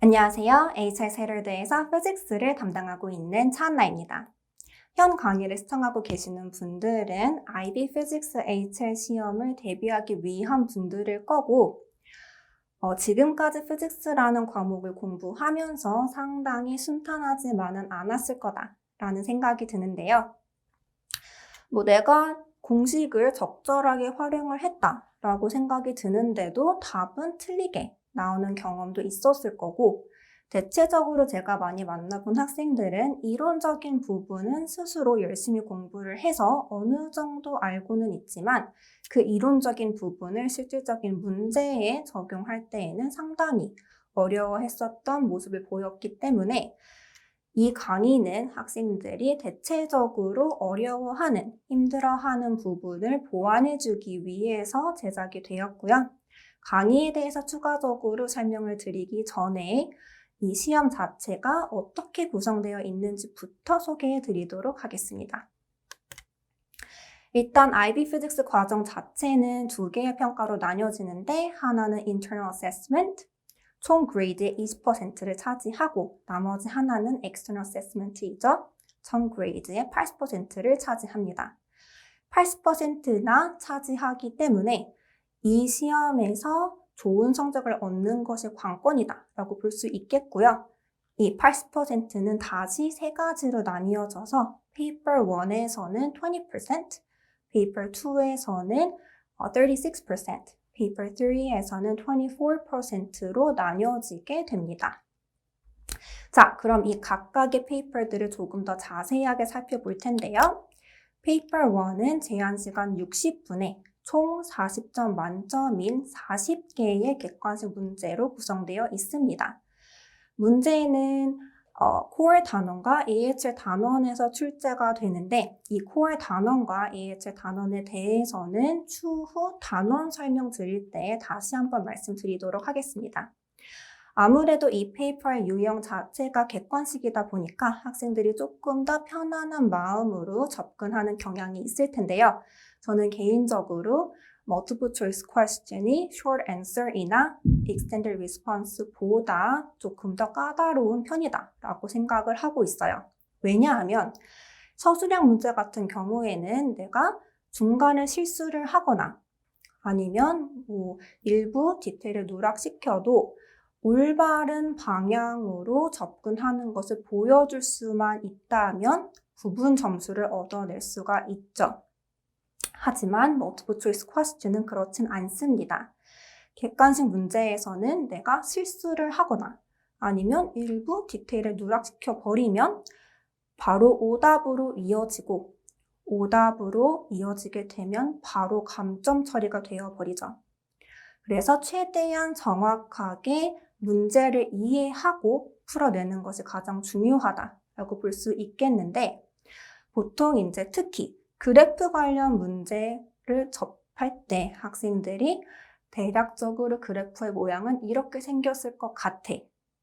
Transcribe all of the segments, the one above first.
안녕하세요. HR 세럴드에서 피직스를 담당하고 있는 차한나입니다. 현 강의를 시청하고 계시는 분들은 IB 피직스 HR 시험을 대비하기 위한 분들일 거고, 어, 지금까지 피직스라는 과목을 공부하면서 상당히 순탄하지만은 않았을 거다라는 생각이 드는데요. 뭐 내가 공식을 적절하게 활용을 했다라고 생각이 드는데도 답은 틀리게 나오는 경험도 있었을 거고, 대체적으로 제가 많이 만나본 학생들은 이론적인 부분은 스스로 열심히 공부를 해서 어느 정도 알고는 있지만 그 이론적인 부분을 실질적인 문제에 적용할 때에는 상당히 어려워했었던 모습을 보였기 때문에 이 강의는 학생들이 대체적으로 어려워하는, 힘들어하는 부분을 보완해주기 위해서 제작이 되었고요. 강의에 대해서 추가적으로 설명을 드리기 전에 이 시험 자체가 어떻게 구성되어 있는지부터 소개해 드리도록 하겠습니다. 일단 IB Physics 과정 자체는 두 개의 평가로 나뉘어지는데 하나는 Internal Assessment, 총 그레이드의 20%를 차지하고 나머지 하나는 External Assessment이죠. 총 그레이드의 80%를 차지합니다. 80%나 차지하기 때문에 이 시험에서 좋은 성적을 얻는 것이 관건이다 라고 볼 수 있겠고요. 이 80%는 다시 세 가지로 나뉘어져서 Paper 1에서는 20%, Paper 2에서는 36%, Paper 3에서는 24%로 나뉘어지게 됩니다. 자, 그럼 이 각각의 페이퍼들을 조금 더 자세하게 살펴볼 텐데요. Paper 1은 제한 시간 60분에 총 40점 만점인 40개의 객관식 문제로 구성되어 있습니다. 문제는 어, core 단원과 AHL 단원에서 출제가 되는데 이 core 단원과 AHL 단원에 대해서는 추후 단원 설명 드릴 때 다시 한번 말씀드리도록 하겠습니다. 아무래도 이 페이퍼의 유형 자체가 객관식이다 보니까 학생들이 조금 더 편안한 마음으로 접근하는 경향이 있을 텐데요. 저는 개인적으로 multiple choice question이 short answer이나 extended response보다 조금 더 까다로운 편이다 라고 생각을 하고 있어요. 왜냐하면 서술형 문제 같은 경우에는 내가 중간에 실수를 하거나 아니면 뭐 일부 디테일을 누락시켜도 올바른 방향으로 접근하는 것을 보여줄 수만 있다면 부분 점수를 얻어낼 수가 있죠. 하지만 multiple choice question은 그렇진 않습니다. 객관식 문제에서는 내가 실수를 하거나 아니면 일부 디테일을 누락시켜 버리면 바로 오답으로 이어지고 오답으로 이어지게 되면 바로 감점 처리가 되어 버리죠. 그래서 최대한 정확하게 문제를 이해하고 풀어내는 것이 가장 중요하다라고 볼 수 있겠는데 보통 이제 특히 그래프 관련 문제를 접할 때 학생들이 대략적으로 그래프의 모양은 이렇게 생겼을 것 같아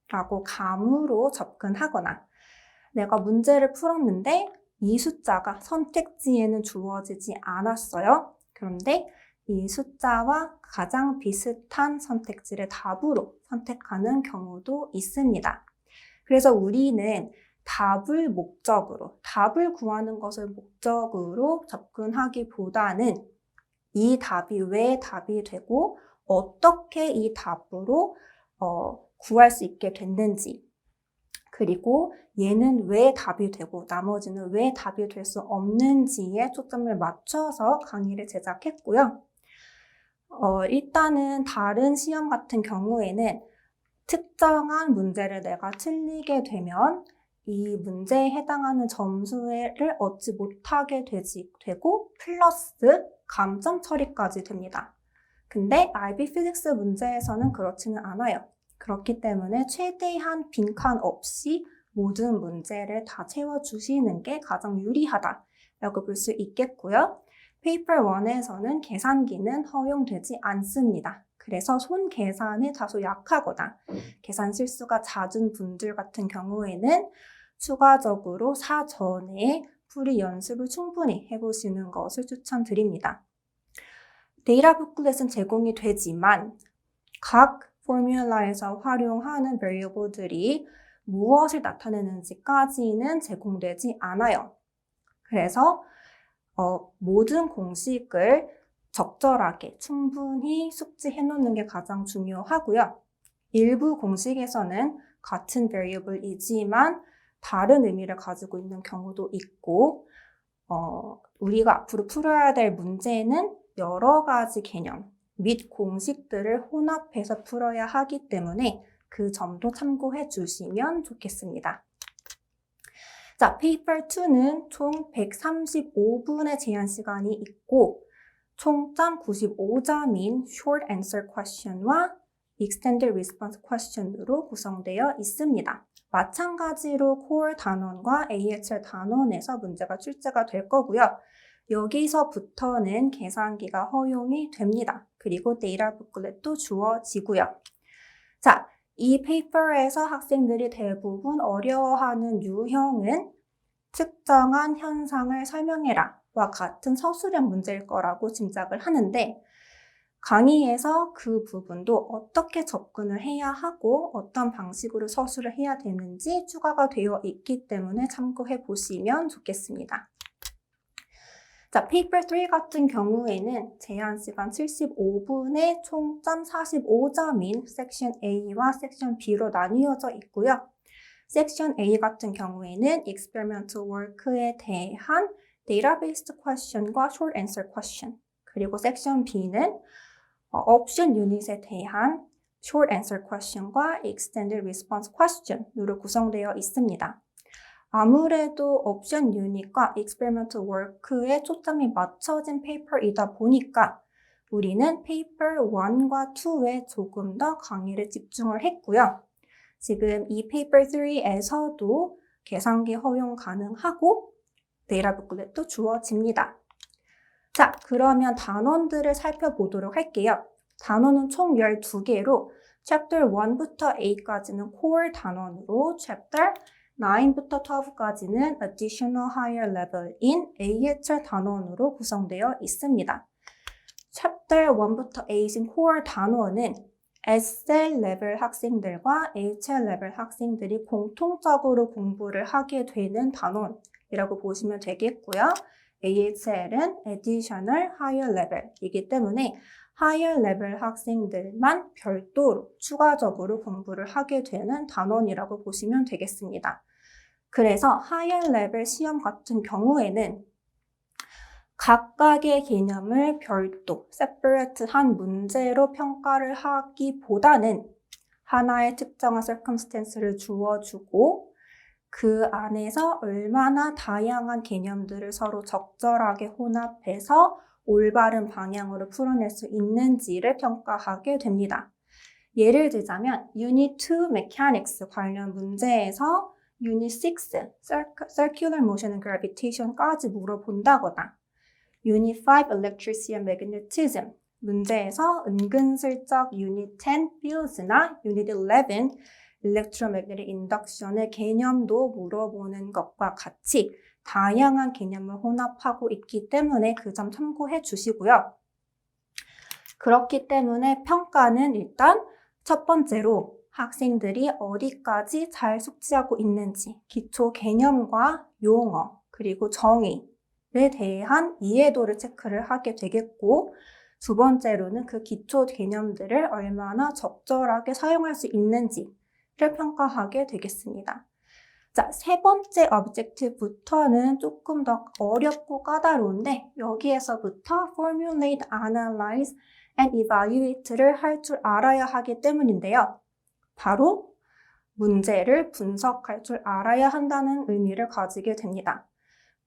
라고 감으로 접근하거나 내가 문제를 풀었는데 이 숫자가 선택지에는 주어지지 않았어요. 그런데 이 숫자와 가장 비슷한 선택지를 답으로 선택하는 경우도 있습니다. 그래서 우리는 답을 목적으로, 답을 구하는 것을 목적으로 접근하기보다는 이 답이 왜 답이 되고 어떻게 이 답으로 어, 구할 수 있게 됐는지 그리고 얘는 왜 답이 되고 나머지는 왜 답이 될 수 없는지에 초점을 맞춰서 강의를 제작했고요. 어, 일단은 다른 시험 같은 경우에는 특정한 문제를 내가 틀리게 되면 이 문제에 해당하는 점수를 얻지 못하게 되지, 되고 플러스 감점 처리까지 됩니다. 근데 IB 피직스 문제에서는 그렇지는 않아요. 그렇기 때문에 최대한 빈칸 없이 모든 문제를 다 채워주시는 게 가장 유리하다라고 볼 수 있겠고요. 페이퍼 1에서는 계산기는 허용되지 않습니다. 그래서 손 계산이 다소 약하거나 계산 실수가 잦은 분들 같은 경우에는 추가적으로 사전에 풀이 연습을 충분히 해보시는 것을 추천드립니다. 데이터 부클렛은 제공이 되지만 각 포뮬라에서 활용하는 variable들이 무엇을 나타내는지까지는 제공되지 않아요. 그래서 어, 모든 공식을 적절하게 충분히 숙지해 놓는 게 가장 중요하고요. 일부 공식에서는 같은 variable이지만 다른 의미를 가지고 있는 경우도 있고, 어, 우리가 앞으로 풀어야 될 문제는 여러 가지 개념 및 공식들을 혼합해서 풀어야 하기 때문에 그 점도 참고해 주시면 좋겠습니다. 자, 페이퍼 2는 총 135분의 제한 시간이 있고, 총점 95점인 short answer question과 extended response question으로 구성되어 있습니다. 마찬가지로 core 단원과 AHR 단원에서 문제가 출제가 될 거고요. 여기서부터는 계산기가 허용이 됩니다. 그리고 데이터 북클렛도 주어지고요. 자, 이 페이퍼에서 학생들이 대부분 어려워하는 유형은 특정한 현상을 설명해라 와 같은 서술형 문제일 거라고 짐작을 하는데 강의에서 그 부분도 어떻게 접근을 해야 하고 어떤 방식으로 서술을 해야 되는지 추가가 되어 있기 때문에 참고해 보시면 좋겠습니다. 자, 페이퍼 3 같은 경우에는 제한 시간 75분에 총점 45점인 섹션 A와 섹션 B로 나뉘어져 있고요. 섹션 A 같은 경우에는 experimental work에 대한 data-based question과 short answer question 그리고 섹션 B는 옵션 유닛에 대한 short answer question과 extended response question으로 구성되어 있습니다. 아무래도 옵션 유닛과 experimental work에 초점이 맞춰진 페이퍼이다 보니까 우리는 페이퍼 1과 2에 조금 더 강의를 집중을 했고요. 지금 이 페이퍼 3에서도 계산기 허용 가능하고 데이터 북클렛도 주어집니다. 자, 그러면 단원들을 살펴보도록 할게요. 단원은 총 12개로 chapter 1부터 8까지는 core 단원으로 chapter 9부터 12까지는 additional higher level인 AHR 단원으로 구성되어 있습니다. chapter 1부터 8인 core 단원은 SL 레벨 학생들과 HR 레벨 학생들이 공통적으로 공부를 하게 되는 단원이라고 보시면 되겠고요. AHL은 Additional Higher Level이기 때문에 higher level 학생들만 별도로 추가적으로 공부를 하게 되는 단원이라고 보시면 되겠습니다. 그래서 higher level 시험 같은 경우에는 각각의 개념을 별도, separate한 문제로 평가를 하기보다는 하나의 특정한 circumstance를 주어주고 그 안에서 얼마나 다양한 개념들을 서로 적절하게 혼합해서 올바른 방향으로 풀어낼 수 있는지를 평가하게 됩니다. 예를 들자면 Unit 2 Mechanics 관련 문제에서 Unit 6 Circular Motion and Gravitation까지 물어본다거나 Unit 5 Electricity and Magnetism 문제에서 은근슬쩍 Unit 10 Fields나 Unit 11 Electromagnetic Induction의 개념도 물어보는 것과 같이 다양한 개념을 혼합하고 있기 때문에 그 점 참고해 주시고요. 그렇기 때문에 평가는 일단 첫 번째로 학생들이 어디까지 잘 숙지하고 있는지 기초 개념과 용어 그리고 정의에 대한 이해도를 체크를 하게 되겠고 두 번째로는 그 기초 개념들을 얼마나 적절하게 사용할 수 있는지 를 평가하게 되겠습니다. 자, 세 번째 objective부터는 조금 더 어렵고 까다로운데 여기에서부터 formulate, analyze, and evaluate를 할 줄 알아야 하기 때문인데요. 바로 문제를 분석할 줄 알아야 한다는 의미를 가지게 됩니다.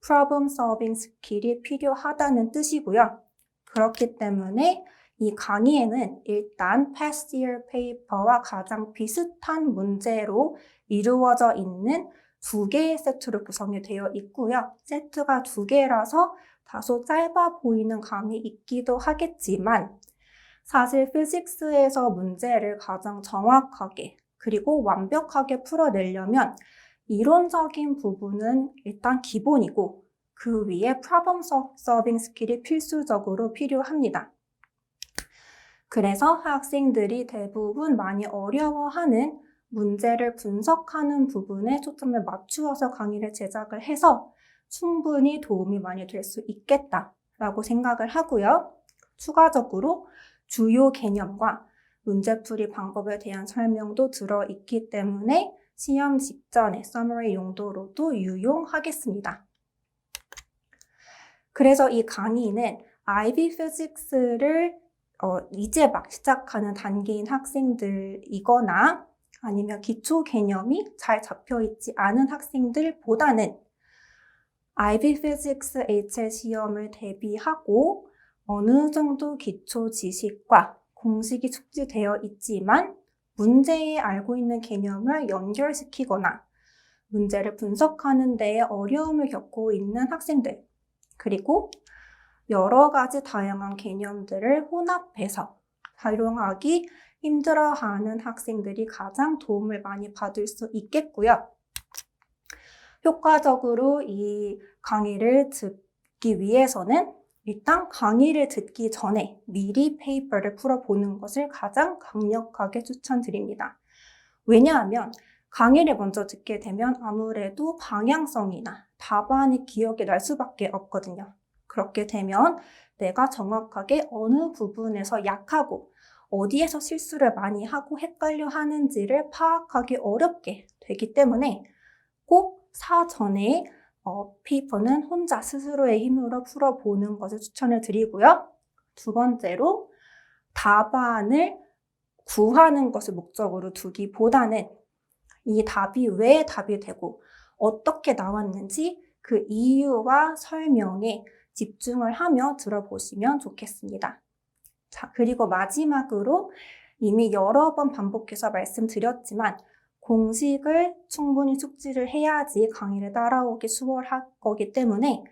problem solving 스킬이 필요하다는 뜻이고요. 그렇기 때문에 이 강의에는 일단 past year paper와 가장 비슷한 문제로 이루어져 있는 두 개의 세트로 구성이 되어 있고요. 세트가 두 개라서 다소 짧아 보이는 감이 있기도 하겠지만 사실 피직스에서 문제를 가장 정확하게 그리고 완벽하게 풀어내려면 이론적인 부분은 일단 기본이고 그 위에 problem solving 스킬이 필수적으로 필요합니다. 그래서 학생들이 대부분 많이 어려워하는 문제를 분석하는 부분에 초점을 맞추어서 강의를 제작을 해서 충분히 도움이 많이 될 수 있겠다라고 생각을 하고요. 추가적으로 주요 개념과 문제풀이 방법에 대한 설명도 들어있기 때문에 시험 직전에 서머리 용도로도 유용하겠습니다. 그래서 이 강의는 IB Physics를 어, 이제 막 시작하는 단계인 학생들이거나 아니면 기초 개념이 잘 잡혀 있지 않은 학생들보다는 IB Physics HL 시험을 대비하고 어느 정도 기초 지식과 공식이 숙지되어 있지만 문제에 알고 있는 개념을 연결시키거나 문제를 분석하는 데에 어려움을 겪고 있는 학생들, 그리고 여러 가지 다양한 개념들을 혼합해서 활용하기 힘들어하는 학생들이 가장 도움을 많이 받을 수 있겠고요. 효과적으로 이 강의를 듣기 위해서는 일단 강의를 듣기 전에 미리 페이퍼를 풀어보는 것을 가장 강력하게 추천드립니다. 왜냐하면 강의를 먼저 듣게 되면 아무래도 방향성이나 답안이 기억에 날 수밖에 없거든요. 그렇게 되면 내가 정확하게 어느 부분에서 약하고 어디에서 실수를 많이 하고 헷갈려 하는지를 파악하기 어렵게 되기 때문에 꼭 사전에 어, 페이퍼는 혼자 스스로의 힘으로 풀어보는 것을 추천을 드리고요. 두 번째로 답안을 구하는 것을 목적으로 두기보다는 이 답이 왜 답이 되고 어떻게 나왔는지 그 이유와 설명에 집중을 하며 들어보시면 좋겠습니다. 자, 그리고 마지막으로 이미 여러 번 반복해서 말씀드렸지만 공식을 충분히 숙지를 해야지 강의를 따라오기 수월할 거기 때문에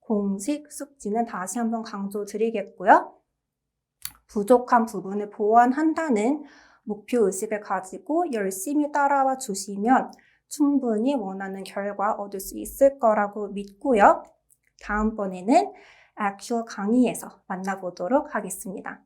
공식 숙지는 다시 한번 강조드리겠고요. 부족한 부분을 보완한다는 목표 의식을 가지고 열심히 따라와 주시면 충분히 원하는 결과 얻을 수 있을 거라고 믿고요. 다음번에는 액츄얼 강의에서 만나보도록 하겠습니다.